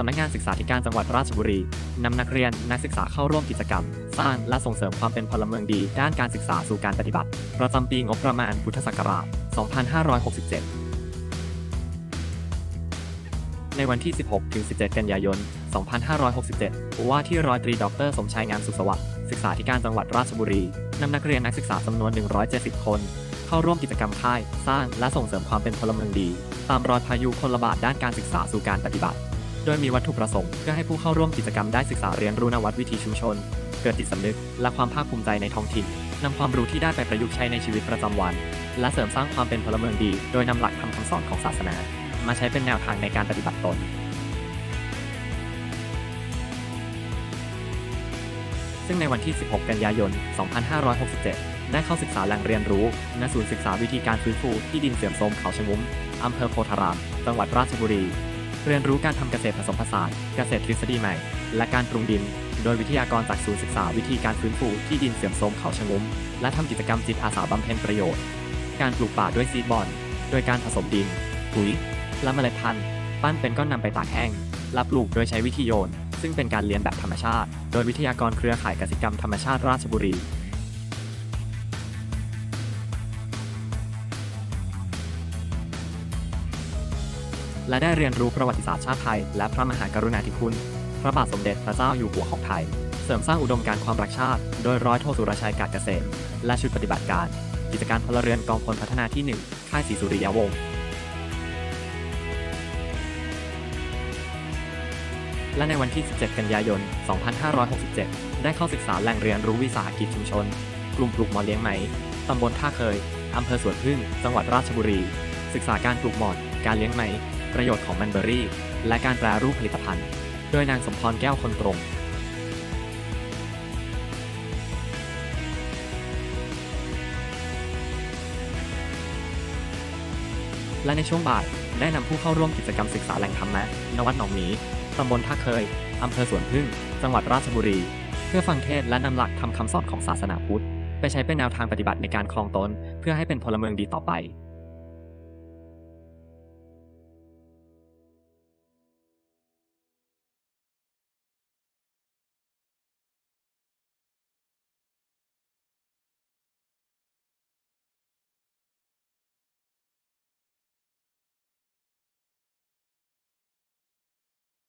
สำนักงานศึกษาธิการจังหวัดราชบุรีนำนักเรียนนักศึกษาเข้าร่วมกิจกรรม สร้างและส่งเสริมความเป็นพลเมืองดี ด้านการศึกษาสู่การปฏิบัติ ประจำปีงบประมาณพุทธศักราช 2567 ในวันที่ 16 ถึง 17 กันยายน 2567 ว่าที่ร้อยตรีดร สมชายงามสุขสวัสดิ์ศึกษาธิการจังหวัดราชบุรีนำนักเรียนนักศึกษาจำนวน 170 คน เข้าร่วมกิจกรรมค่าย สร้างและส่งเสริมความเป็นพลเมืองดี ตามรอยพายุคนระบาดด้านการศึกษาสู่การปฏิบัติ โดยมีวัตถุประสงค์เพื่อให้ผู้เข้าร่วมกิจกรรมได้ศึกษาเรียนรู้นวัตวิถีชุมชน เกิดจิตสำนึก และความภาคภูมิใจในท้องถิ่นนำความรู้ที่ได้ไปประยุกต์ใช้ในชีวิตประจำวัน และเสริมสร้างความเป็นพลเมืองดี โดยนำหลักธรรมคำสอนของศาสนา มาใช้เป็นแนวทางในการปฏิบัติตนซึ่งในวันที่ 16 กันยายน 2567 ได้เข้าศึกษาแหล่งเรียนรู้ ณ ศูนย์ศึกษาวิธีการฟื้นฟูที่ดินเสื่อมโทรมเขาชะงุ้ม อำเภอโพธาราม จังหวัดราชบุรี เรียนรู้การทำเกษตรผสมผสาน เกษตรทฤษฎีใหม่ และการปรุงดิน โดยวิทยากรจากศูนย์ศึกษาวิธีการฟื้นฟูที่ดินเสื่อมโทรมเขาชะงุ้ม และทำกิจกรรมจิตอาสาบำเพ็ญประโยชน์ การปลูกป่าด้วยซีดบอล โดยการผสมดิน ปุ๋ย และเมล็ดพันธุ์ ปั้นเป็นก้อนนำไปตากแห้งและปลูกโดยใช้วิธีโยน ซึ่งเป็นการเรียนแบบธรรมชาติ โดยวิทยากรเครือข่ายกสิกรรมธรรมชาติราชบุรี และได้เรียนรู้ประวัติศาสตร์ชาติไทย และพระมหากรุณาธิคุณ พระบาทสมเด็จพระเจ้าอยู่หัวของไทย เสริมสร้างอุดมการณ์ความรักชาติ โดยร้อยโทสุรชัยกาดเกษมและชุดปฏิบัติการ กิจการพลเรือนกองพลพัฒนาที่ 1 ค่ายศรีสุริยวงศ์และในวันที่ 17 กันยายน 2567 ได้เข้าศึกษาแหล่งเรียนรู้วิสาหกิจชุมชน กลุ่มปลูกหมอนเลี้ยงไหม ตำบลท่าเคย อำเภอสวนพึ่ง จังหวัดราชบุรี ศึกษาการปลูกหมอน การเลี้ยงไหม ประโยชน์ของมันเบอรี่ และการแปรรูปผลิตภัณฑ์ โดยนางสมพรแก้วคนตรงและในช่วงบ่ายได้นำผู้เข้าร่วมกิจกรรมศึกษาแหล่งธรรมะนวัดหนองหมีตำบลท่าเคยอำเภอสวนพึ่ง จังหวัดราชบุรี เพื่อฟังเทศและนำหลักทำคำสอนของศาสนาพุทธ ไปใช้เป็นแนวทางปฏิบัติในการครองตน เพื่อให้เป็นพลเมืองดีต่อไป